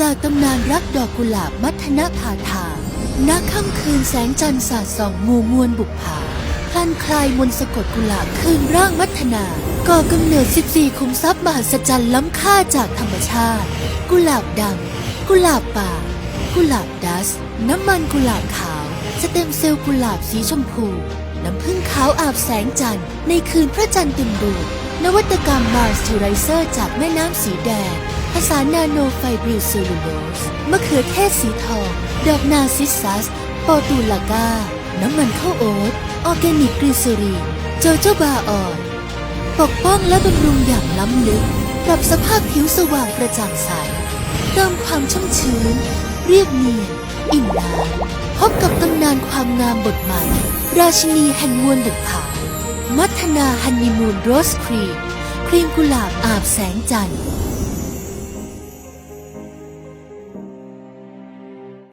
จากตำนานรักดอกกุหลาบมัทนะพาทาณค่ำคืนแสงจันทร์สาดส่องมูมวลบุกผาพลันคลายมนสะกดกุหลาบคืนร่างมัทนา ก่อกำเนิด 14ขุมทรัพย์มหัศจรรย์ล้ำค่าจากธรรมชาติ กุหลาบดำ กุหลาบป่า กุหลาบดัส น้ำมันกุหลาบขาว สเต็มเซลล์กุหลาบสีชมพู น้ำผึ้งขาวอาบแสงจันทร์ในคืนพระจันทร์เต็มดวงนวัตกรรมมาร์สทูไรเซอร์จากแม่น้ำสีแดง ผสานนาโนไฟบริลเซลลูโลสมะเขือเทศสีทอง ดอกนาซิสซัส โปรตูลากาน้ำมันข้าวโอ๊ต ออร์แกนิกกรีซีรีนโจโจบาออนปกป้องและบำรุงอย่างล้ำลึก ปรับสภาพผิวสว่างกระจ่างใสเติมความชุ่มชื้น เรียบเนียน อิ่มน้ำพบกับตำนานความงามบทใหม่ ราชินีแห่งมวลดึกผามัทนาฮันนีมูนโรสครีม ครีมกุหลาบอาบแสงจันทร์